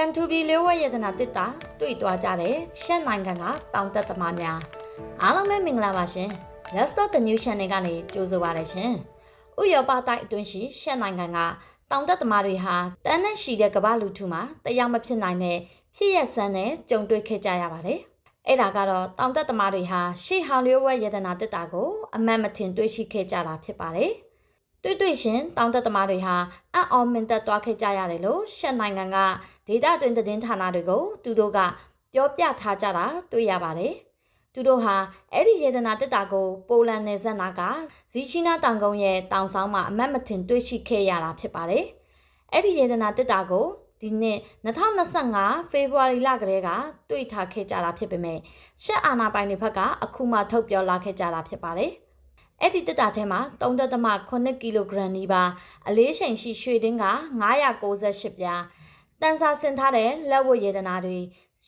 ကန်ထူပြည်လျှို့ဝဲယတနာတစ်တာတွေ့သွားကြတဲ့ရှက်နိုင်ငံကတောင်တက်သမားများအားလုံးပဲမင်္ဂလာပါရှင် Let's Talk the New Channel ကနေကြိုဆိုပါရရှင်ဥရောပတိုက်အတွင်းရှိရှက်နိုင်ငံကတောင်တက်သမားတွေဟာတန်းနဲ့ရှိတဲ့ကမ္ဘာလူထုမှာတရားမဖြစ်နိုင်တဲ့ဖြစ်ရဆန်းနဲ့ကြုံတွေ့ခဲ့ကြရပါတယ်အဲ့ဒါကတော့တောင်တက်သမားတွေဟာရှေးဟောင်းလျှို့ဝဲယတနာတစ်တာကိုအမှန်မထင်တွေ့ရှိခဲ့ကြတာဖြစ်ပါတယ် တွေ့တွေ့ရှင်တောင်တက်သမားတွေဟာအံ့အော်မင်သက်သွားခဲ့ကြရတယ်လို့ရှက်နိုင်ငံကဒေတာတွင်သတင်းဌာနတွေကိုသူတို့ကပြောပြထားကြတာတွေ့ရပါတယ်။သူတို့ဟာအဲ့ဒီယေဒနာတက်တာကိုပိုလန်နယ်စပ်နာကဇီရှိနာတောင်ကုန်းရဲ့တောင်ဆောင်မှာအမတ်မထင်တွေ့ရှိခဲ့ရတာဖြစ်ပါတယ်။အဲ့ဒီယေဒနာတက်တာကိုဒီနှစ်2025ဖေဖော်ဝါရီလကလေးကတွေ့ထားခဲ့ကြတာဖြစ်ပေမဲ့ရှက်အာနာပိုင်တွေဘက်ကအခုမှထုတ်ပြောလာခဲ့ကြတာဖြစ်ပါတယ်။ အဲ့ဒီတက်တာထဲမှာ3.8ကီလိုဂရမ်နီးပါးအလေးချိန်ရှိရွှေတင်းက998ပြားတန်ဆာဆင်ထားတဲ့လက်ဝတ်ရတနာတွေ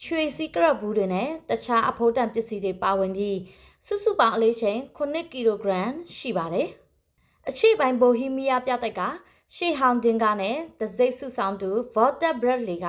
ရွှေစီကရက်ဘူးတွေနဲ့တခြားအဖိုးတန်ပစ္စည်းတွေပါဝင်ပြီးစုစုပေါင်းအလေးချိန်9ကီလိုဂရမ်ရှိပါတယ်။အချိပိုင်းဘိုဟီးမီးယားပြတိုက်ကရှေဟောင်တင်ကနဲ့ဒဇိတ်စုဆောင်သူဗော်တာဘရက်လီက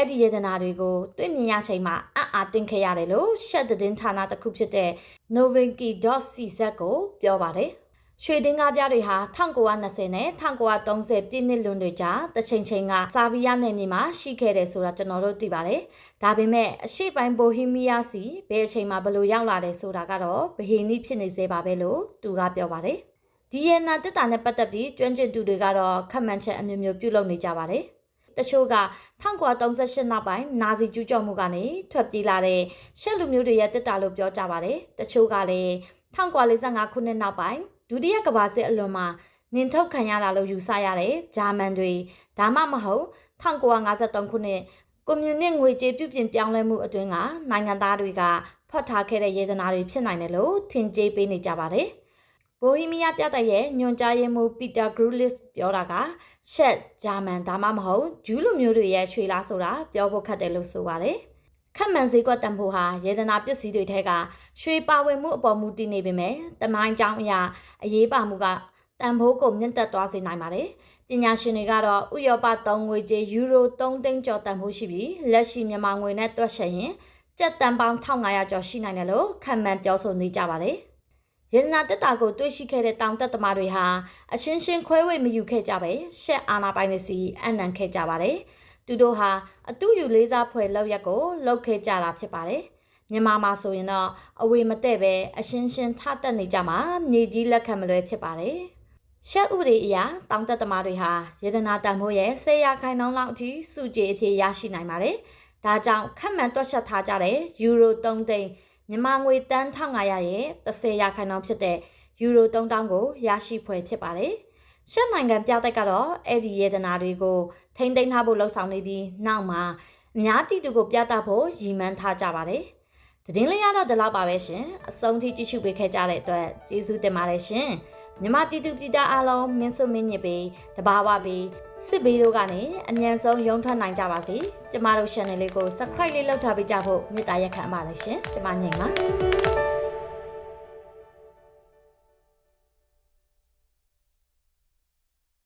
အဲ့ဒီရတနာတွေကိုတွေ့မြင်ရချိန်မှာအံ့အားသင့်ခဲ့ရတယ်လို့ရှက်တဲ့ဌာနတစ်ခုဖြစ်တဲ့ novinki.cz ကိုပြောပါတယ်။ရွှေတင်းကားပြားတွေဟာ1920နဲ့1930ပြည့်နှစ်လွန်တွေကြာတချိန်ချိန်ကဆာဗီးယားနယ်မြေမှာရှိခဲ့တယ်ဆိုတာကျွန်တော်တို့သိပါတယ်။ဒါပေမဲ့အရှိပိုင်းဘိုဟီးမီးယားစီဘယ်အချိန်မှာဘယ်လိုရောက်လာတယ်ဆိုတာကတော့ဗဟိနိဖြစ်နေသေးပါပဲလို့သူကပြောပါတယ်။ဒီယနာတက်တာနဲ့ပတ်သက်ပြီးကျွမ်းကျင်သူတွေကတော့ခက်မှန်ချက်အမျိုးမျိုးပြုလုပ်နေကြပါတယ်။ တချို့က1938နောက်ပိုင်းနာဇီကျူးကျော်မှုကနေထွက်ပြေးလာတဲ့ရှက်လူမျိုးတွေရဲ့တက်တာလို့ပြောကြပါတယ်။တချို့ကလည်း1945ခုနှစ်နောက်ပိုင်းဒုတိယကမ္ဘာစစ်အလွန်မှာနင်ထုတ်ခံရတာလို့ယူဆရတဲ့ဂျာမန်တွေဒါမှမဟုတ်1953ခုနှစ်ကွန်မြူနစ်ငွေကြေးပြုပြင်ပြောင်းလဲမှုအတွင်းကနိုင်ငံသားတွေကဖွက်ထားခဲ့တဲ့ယေဒနာတွေဖြစ်နိုင်တယ်လို့ထင်ကြေးပေးနေကြပါတယ်။ ဘိုဟီးမီးယားပြတဲ့ရဲ့ညွန်ကြားရေးမှူးပီတာဂရူလစ်ပြောတာကရှက်ဂျာမန်ဒါမှမဟုတ်ဂျူးလူမျိုးတွေရဲ့ရွှေလားဆိုတာပြောဖို့ခက်တယ်လို့ဆိုပါတယ်။ခက်မှန်စည်းကွက်တံဖိုးဟာယေဒနာပစ္စည်းတွေထဲကရွှေပါဝင်မှုအပေါ်မူတည်နေပေမဲ့တမိုင်းကြောင်းအရာအရေးပါမှုကတန်ဖိုးကိုမြင့်တက်သွားစေနိုင်ပါတယ်။ပညာရှင်တွေကတော့ဥရောပသုံးငွေကြေးယူရို3သိန်းကျော်တန်ဖိုးရှိပြီးလက်ရှိမြန်မာငွေနဲ့တွက်ချက်ရင်ကျပ်တန်ပေါင်း1500ကျော်ရှိနိုင်တယ်လို့ခန့်မှန်းပြောဆိုနေကြပါတယ်။ ရတနာတက်တာကိုတွေးရှိခဲ့တဲ့တောင်တက်သမားတွေဟာအချင်းချင်းခွဲဝေမယူခဲ့ကြပဲရှက်အာနာပိုင်တွေစီအနံခဲ့ကြပါတယ်။သူတို့ဟာအတူယူလေးစားဖွယ်လောက်ရက်ကိုလှုပ်ခဲ့ကြတာဖြစ်ပါတယ်။မြန်မာမှာဆိုရင်တော့အဝေမတဲ့ပဲအရှင်းရှင်းထတက်နေကြမှာမြေကြီးလက်ခံမလွဲဖြစ်ပါတယ်။ရှက်ဥပဒေအရတောင်တက်သမားတွေဟာရတနာတန်ဖိုးရဲ့ဆေးရခိုင်နှုန်းလောက်အထိစုကြည်အဖြစ်ရရှိနိုင်ပါတယ်။ဒါကြောင့်ခက်မှန်တွက်ချက်ထားကြတဲ့ယူရို3သိန်း မြန်မာငွေတန်း1500ရဲ့30ရာခိုင်နှုန်းဖြစ်တဲ့ယူရို3000ကိုရရှိဖွယ်ဖြစ်ပါတယ်။ရှက်နိုင်ငံပြသက်ကတော့အဲ့ဒီရတနာတွေကိုထိမ့်သိမ်းထားဖို့လှုံ့ဆော်နေပြီးနောက်မှာအများပြည်သူကိုပြသဖို့ရည်မှန်းထားကြပါတယ်။တည်င်းလေးရတော့ဒီလောက်ပါပဲရှင်။အဆုံးထိကြည့်ရှုပေးခဲ့ကြတဲ့အတွက်ကျေးဇူးတင်ပါတယ်ရှင်။ မြမတီတူပြည်သားအားလုံးမင်းစွမင်းညစ်ပေးတဘာဝပေးစစ်ဘေးတို့ကနေအမြန်ဆုံးရုံထွက်နိုင်ကြပါစေကျမတို့ channel လေးကို subscribe လေးလုပ်ထားပေးကြဖို့မေတ္တာရက်ခံပါတယ်ရှင်ကျမညင်ပါ